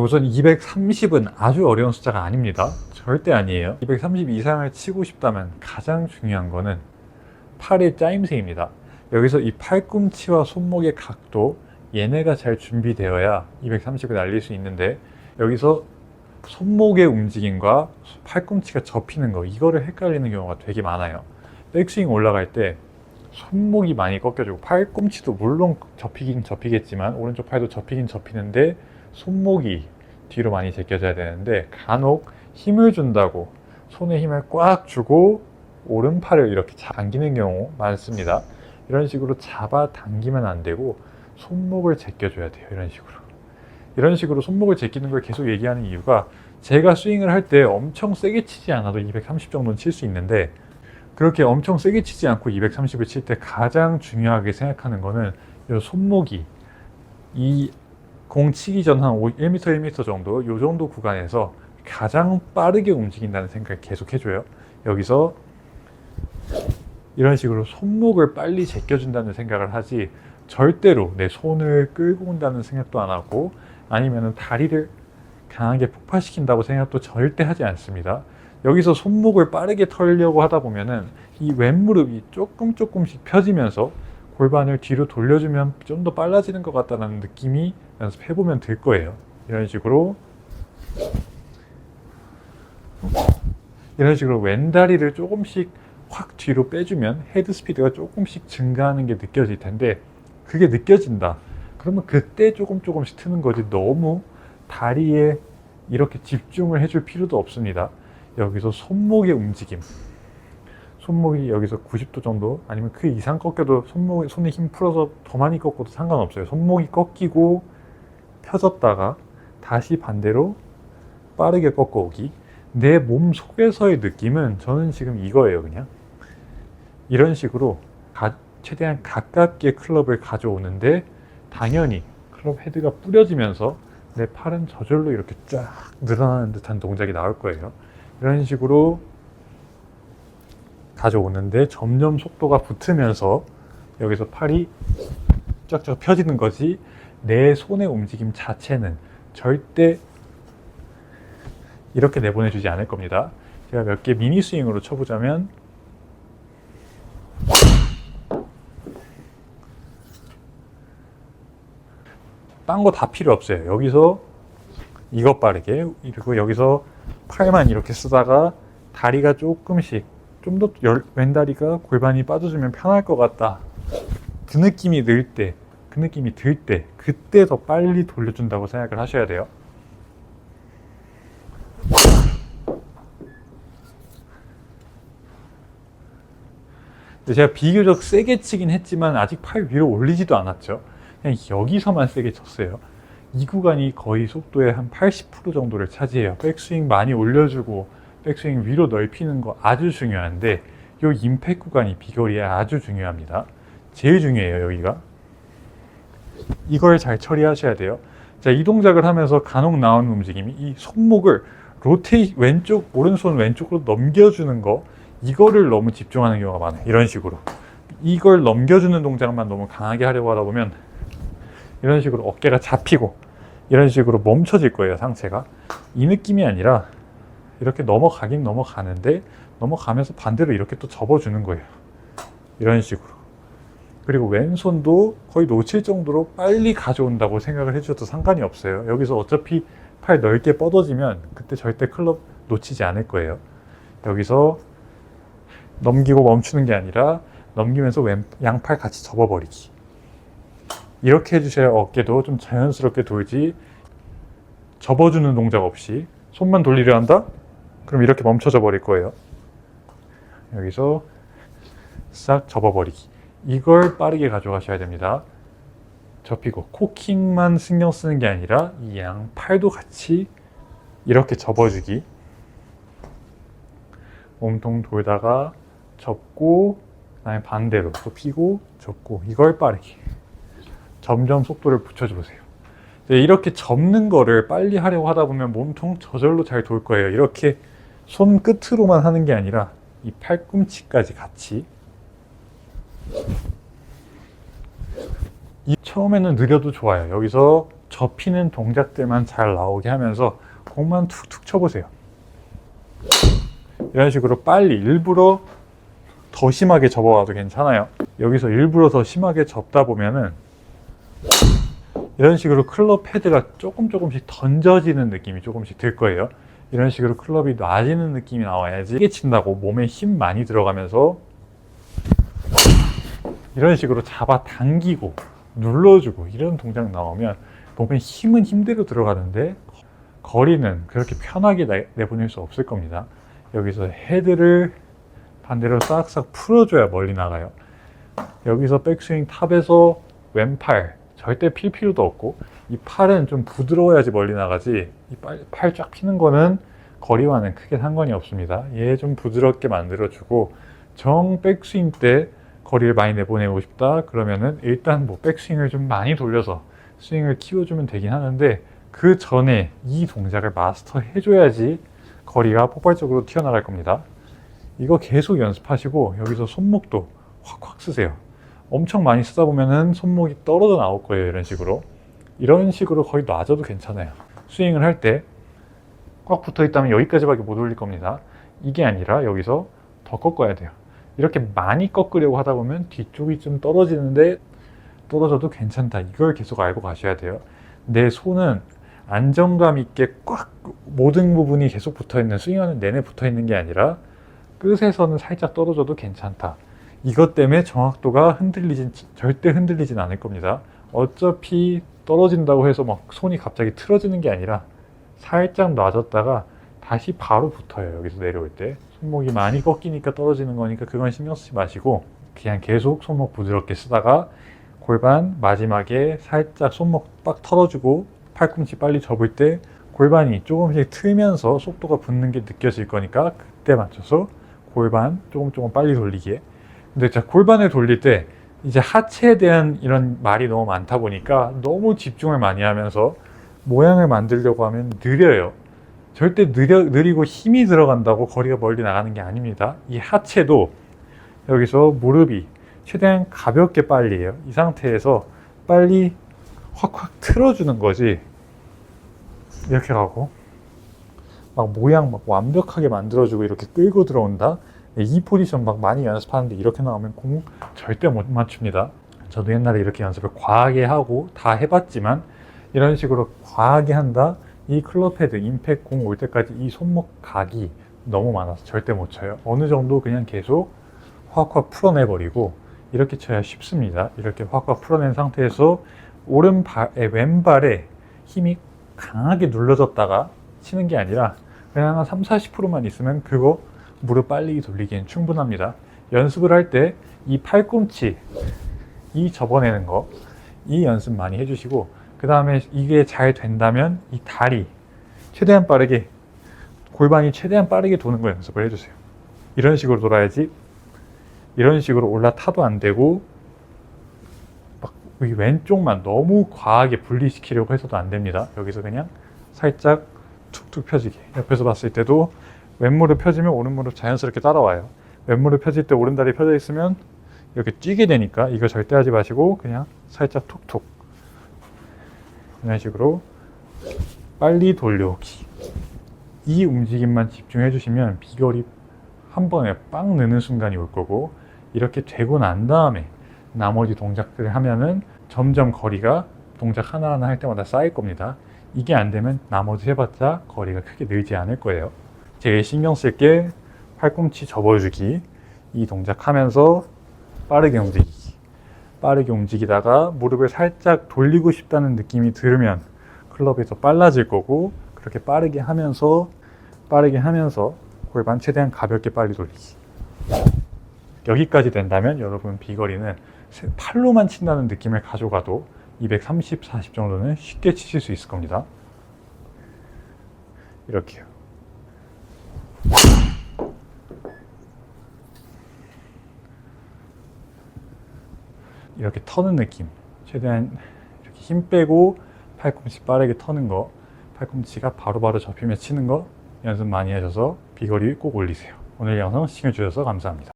우선 230은 아주 어려운 숫자가 아닙니다. 절대 아니에요. 230 이상을 치고 싶다면 가장 중요한 거는 팔의 짜임새입니다. 여기서 이 팔꿈치와 손목의 각도 얘네가 잘 준비되어야 230을 날릴 수 있는데 여기서 손목의 움직임과 팔꿈치가 접히는 거 이거를 헷갈리는 경우가 되게 많아요. 백스윙 올라갈 때 손목이 많이 꺾여지고 팔꿈치도 물론 접히긴 접히겠지만 오른쪽 팔도 접히긴 접히는데 손목이 뒤로 많이 제껴져야 되는데 간혹 힘을 준다고 손에 힘을 꽉 주고 오른팔을 이렇게 당기는 경우 많습니다. 이런 식으로 잡아 당기면 안 되고 손목을 제껴줘야 돼요. 이런 식으로. 이런 식으로 손목을 제끼는 걸 계속 얘기하는 이유가 제가 스윙을 할 때 엄청 세게 치지 않아도 230 정도는 칠 수 있는데 그렇게 엄청 세게 치지 않고 230을 칠 때 가장 중요하게 생각하는 거는 이 손목이 이 공 치기 전 한 1m, 1m 정도 이 정도 구간에서 가장 빠르게 움직인다는 생각을 계속 해줘요. 여기서 이런 식으로 손목을 빨리 제껴준다는 생각을 하지 절대로 내 손을 끌고 온다는 생각도 안 하고 아니면 다리를 강하게 폭발시킨다고 생각도 절대 하지 않습니다. 여기서 손목을 빠르게 털려고 하다 보면은 이 왼무릎이 조금 조금씩 펴지면서 골반을 뒤로 돌려주면 좀 더 빨라지는 것 같다는 느낌이 연습해보면 될 거예요. 이런 식으로 이런 식으로 왼다리를 조금씩 확 뒤로 빼주면 헤드 스피드가 조금씩 증가하는 게 느껴질 텐데 그게 느껴진다. 그러면 그때 조금 조금씩 트는 거지 너무 다리에 이렇게 집중을 해줄 필요도 없습니다. 여기서 손목의 움직임. 손목이 여기서 90도 정도 아니면 그 이상 꺾여도 손목 손에 힘 풀어서 더 많이 꺾어도 상관없어요. 손목이 꺾이고 펴졌다가 다시 반대로 빠르게 꺾어오기. 내 몸 속에서의 느낌은 저는 지금 이거예요, 그냥. 이런 식으로 가- 최대한 가깝게 클럽을 가져오는데 당연히 클럽 헤드가 뿌려지면서 내 팔은 저절로 이렇게 쫙 늘어나는 듯한 동작이 나올 거예요. 이런 식으로 가져오는데 점점 속도가 붙으면서 여기서 팔이 쫙쫙 펴지는 거지 내 손의 움직임 자체는 절대 이렇게 내보내주지 않을 겁니다. 제가 몇 개 미니 스윙으로 쳐보자면 딴 거 다 필요 없어요. 여기서 이것 빠르게 그리고 여기서 팔만 이렇게 쓰다가 다리가 조금씩 좀 더 왼다리가 골반이 빠져주면 편할 것 같다. 그 느낌이 늘 때, 그 느낌이 들 때, 그때 더 빨리 돌려준다고 생각을 하셔야 돼요. 제가 비교적 세게 치긴 했지만 아직 팔 위로 올리지도 않았죠. 그냥 여기서만 세게 쳤어요. 이 구간이 거의 속도의 한 80% 정도를 차지해요. 백스윙 많이 올려주고 백스윙 위로 넓히는 거 아주 중요한데 이 임팩 구간이 비거리에 아주 중요합니다. 제일 중요해요 여기가. 이걸 잘 처리하셔야 돼요. 자, 이 동작을 하면서 간혹 나오는 움직임이 이 손목을 로테이 왼쪽 오른손 왼쪽으로 넘겨주는 거 이거를 너무 집중하는 경우가 많아요. 이런 식으로 이걸 넘겨주는 동작만 너무 강하게 하려고 하다 보면 이런 식으로 어깨가 잡히고 이런 식으로 멈춰질 거예요 상체가 이 느낌이 아니라 이렇게 넘어가긴 넘어가는데 넘어가면서 반대로 이렇게 또 접어주는 거예요. 이런 식으로. 그리고 왼손도 거의 놓칠 정도로 빨리 가져온다고 생각을 해주셔도 상관이 없어요. 여기서 어차피 팔 넓게 뻗어지면 그때 절대 클럽 놓치지 않을 거예요. 여기서 넘기고 멈추는 게 아니라 넘기면서 왼 양팔 같이 접어버리기. 이렇게 해주셔야 어깨도 좀 자연스럽게 돌지 접어주는 동작 없이 손만 돌리려 한다? 그럼 이렇게 멈춰져 버릴 거예요. 여기서 싹 접어버리기. 이걸 빠르게 가져가셔야 됩니다. 접히고 코킹만 신경 쓰는 게 아니라 이 양팔도 같이 이렇게 접어주기. 몸통 돌다가 접고 그다음에 반대로 또 피고 접고 이걸 빠르게. 점점 속도를 붙여주세요. 네, 이렇게 접는 거를 빨리 하려고 하다 보면 몸통 저절로 잘 돌 거예요. 이렇게 손 끝으로만 하는 게 아니라 이 팔꿈치까지 같이. 이 처음에는 느려도 좋아요. 여기서 접히는 동작들만 잘 나오게 하면서 공만 툭툭 쳐보세요. 이런 식으로 빨리 일부러 더 심하게 접어와도 괜찮아요. 여기서 일부러 더 심하게 접다 보면은 이런 식으로 클럽 헤드가 조금 조금씩 던져지는 느낌이 조금씩 들 거예요. 이런 식으로 클럽이 놔지는 느낌이 나와야지 세게 친다고 몸에 힘 많이 들어가면서 이런 식으로 잡아 당기고 눌러주고 이런 동작 나오면 몸에 힘은 힘대로 들어가는데 거리는 그렇게 편하게 내- 내보낼 수 없을 겁니다. 여기서 헤드를 반대로 싹싹 풀어줘야 멀리 나가요. 여기서 백스윙 탑에서 왼팔 절대 필 필요도 없고 이 팔은 좀 부드러워야지 멀리 나가지 이 팔 쫙 피는 거는 거리와는 크게 상관이 없습니다. 얘 좀 부드럽게 만들어주고 정 백스윙 때 거리를 많이 내보내고 싶다 그러면은 일단 뭐 백스윙을 좀 많이 돌려서 스윙을 키워주면 되긴 하는데 그 전에 이 동작을 마스터 해줘야지 거리가 폭발적으로 튀어나갈 겁니다. 이거 계속 연습하시고 여기서 손목도 확확 쓰세요. 엄청 많이 쓰다 보면은 손목이 떨어져 나올 거예요. 이런 식으로. 이런 식으로 거의 놔줘도 괜찮아요. 스윙을 할 때 꽉 붙어 있다면 여기까지밖에 못 올릴 겁니다. 이게 아니라 여기서 더 꺾어야 돼요. 이렇게 많이 꺾으려고 하다 보면 뒤쪽이 좀 떨어지는데 떨어져도 괜찮다. 이걸 계속 알고 가셔야 돼요. 내 손은 안정감 있게 꽉 모든 부분이 계속 붙어 있는 스윙하는 내내 붙어 있는 게 아니라 끝에서는 살짝 떨어져도 괜찮다. 이것 때문에 정확도가 흔들리진 절대 흔들리진 않을 겁니다. 어차피 떨어진다고 해서 막 손이 갑자기 틀어지는 게 아니라 살짝 놔줬다가 다시 바로 붙어요. 여기서 내려올 때 손목이 많이 꺾이니까 떨어지는 거니까 그건 신경 쓰지 마시고 그냥 계속 손목 부드럽게 쓰다가 골반 마지막에 살짝 손목 빡 털어주고 팔꿈치 빨리 접을 때 골반이 조금씩 틀면서 속도가 붙는 게 느껴질 거니까 그때 맞춰서 골반 조금 조금 빨리 돌리기에 근데 자 골반을 돌릴 때 이제 하체에 대한 이런 말이 너무 많다 보니까 너무 집중을 많이 하면서 모양을 만들려고 하면 느려요. 절대 느려, 느리고 힘이 들어간다고 거리가 멀리 나가는 게 아닙니다. 이 하체도 여기서 무릎이 최대한 가볍게 빨리 해요. 이 상태에서 빨리 확확 틀어주는 거지. 이렇게 가고 막 모양 막 완벽하게 만들어주고 이렇게 끌고 들어온다. 이 포지션 막 많이 연습하는데 이렇게 나오면 공 절대 못 맞춥니다. 저도 옛날에 이렇게 연습을 과하게 하고 다 해봤지만 이런 식으로 과하게 한다. 이 클럽 헤드, 임팩 공 올 때까지 이 손목 각이 너무 많아서 절대 못 쳐요. 어느 정도 그냥 계속 확확 풀어내버리고 이렇게 쳐야 쉽습니다. 이렇게 확확 풀어낸 상태에서 오른발, 에, 왼발에 힘이 강하게 눌러졌다가 치는 게 아니라 그냥 한 3, 40%만 있으면 그거 무릎 빨리 돌리기엔 충분합니다. 연습을 할 때 이 팔꿈치, 이 접어내는 거, 이 연습 많이 해주시고 그 다음에 이게 잘 된다면 이 다리 최대한 빠르게 골반이 최대한 빠르게 도는 걸 연습을 해주세요. 이런 식으로 돌아야지 이런 식으로 올라타도 안 되고 막 이 왼쪽만 너무 과하게 분리시키려고 해서도 안 됩니다. 여기서 그냥 살짝 툭툭 펴지게 옆에서 봤을 때도 왼무릎 펴지면 오른무릎 자연스럽게 따라와요. 왼무릎 펴질 때 오른다리 펴져 있으면 이렇게 뛰게 되니까 이거 절대 하지 마시고 그냥 살짝 툭툭 이런 식으로 빨리 돌려오기 이 움직임만 집중해 주시면 비결이 한 번에 빵 느는 순간이 올 거고 이렇게 되고 난 다음에 나머지 동작들을 하면은 점점 거리가 동작 하나하나 할 때마다 쌓일 겁니다. 이게 안 되면 나머지 해봤자 거리가 크게 늘지 않을 거예요. 제일 신경 쓸 게 팔꿈치 접어주기. 이 동작 하면서 빠르게 움직이기. 빠르게 움직이다가 무릎을 살짝 돌리고 싶다는 느낌이 들으면 클럽이 더 빨라질 거고 그렇게 빠르게 하면서 빠르게 하면서 골반 최대한 가볍게 빨리 돌리기. 여기까지 된다면 여러분 비거리는 세- 팔로만 친다는 느낌을 가져가도 230, 40 정도는 쉽게 치실 수 있을 겁니다. 이렇게요 이렇게 터는 느낌. 최대한 이렇게 힘 빼고 팔꿈치 빠르게 터는 거 팔꿈치가 바로바로 접히며 치는 거 연습 많이 하셔서 비거리 꼭 올리세요. 오늘 영상 시청해 주셔서 감사합니다